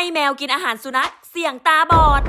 ให้แมวกินอาหารสุนัขเสี่ยงตาบอด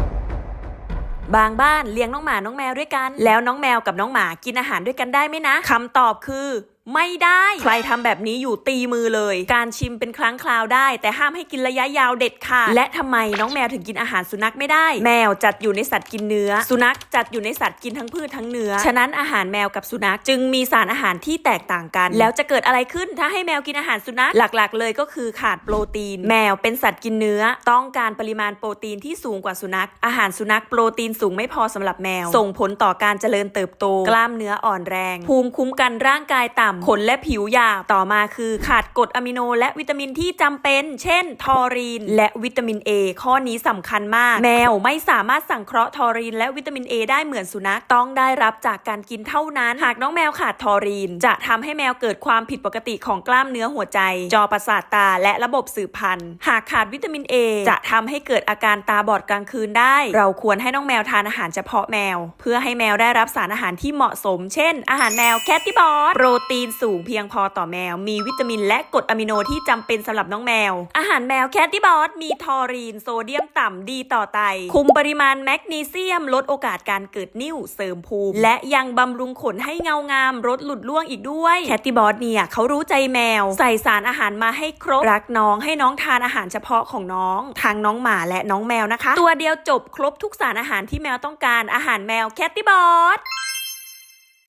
บางบ้านเลี้ยงน้องหมาน้องแมวด้วยกัน แล้วน้องแมวกับน้องหมากินอาหารด้วยกันได้ไหมนะคำตอบคือ ไม่ได้ ใครทำแบบนี้อยู่ตีมือเลย การชิมเป็นครั้งคราวได้ แต่ห้ามให้กินระยะยาวเด็ดขาดและทำไมน้องแมวถึงกินอาหารสุนัขไม่ได้ แมวจัดอยู่ในสัตว์กินเนื้อ สุนัขจัดอยู่ในสัตว์กินทั้งพืชทั้งเนื้อ ฉะนั้นอาหารแมวกับสุนัขจึงมีสารอาหารที่แตกต่างกัน แล้วจะเกิดอะไรขึ้นถ้าให้แมวกินอาหารสุนัขหลักๆ เลยก็คือขาดโปรตีน แมวเป็นสัตว์กินเนื้อ ต้องการปริมาณโปรตีนที่สูงกว่าสุนัข อาหารสุนัขโปรตีนสูงไม่พอสำหรับแมว ส่งผลต่อการเจริญเติบโต กล้ามเนื้ออ่อนแรง ภูมิคุ้มกันร่างกายต่ำขนและผิวหยาบต่อมาคือ ขาดกรดอะมิโนและวิตามินที่จำเป็น เช่น ทอรีน และวิตามิน A ข้อนี้สำคัญมาก แมวไม่สามารถสังเคราะห์ทอรีน และวิตามิน A ได้เหมือนสุนัขต้องได้รับจากการกินเท่านั้น หากน้องแมวขาดทอรีน จะทำให้แมวเกิดความผิดปกติของกล้ามเนื้อหัวใจ จอประสาทตาและระบบสืบพันธุ์ หากขาดวิตามิน A จะทำให้เกิดอาการตาบอดกลางคืนได้ เราควรให้น้องแมวทานอาหารเฉพาะแมว เพื่อให้แมวได้รับสารอาหารที่เหมาะสม เช่น อาหารแมวแคตติบอสโปรตีนสูงเพียงพอต่อแมว มีวิตามินและกรดอะมิโนที่จำเป็นสำหรับน้องแมว อาหารแมวแคตติบอสมีทอรีนโซเดียมต่ำดีต่อไต คุมปริมาณแมกนีเซียม ลดโอกาสการเกิดนิ่วเสริมภูมิ และยังบำรุงขนให้เงางามลดหลุดร่วงอีกด้วยแคตติบอสเนี่ยเขารู้ใจแมว ใส่สารอาหารมาให้ครบรักน้องให้น้องทานอาหารเฉพาะของน้องทางน้องหมาและน้องแมวนะคะ ตัวเดียวจบครบทุกสารอาหารที่แมวต้องการอาหารแมวแคตติบอส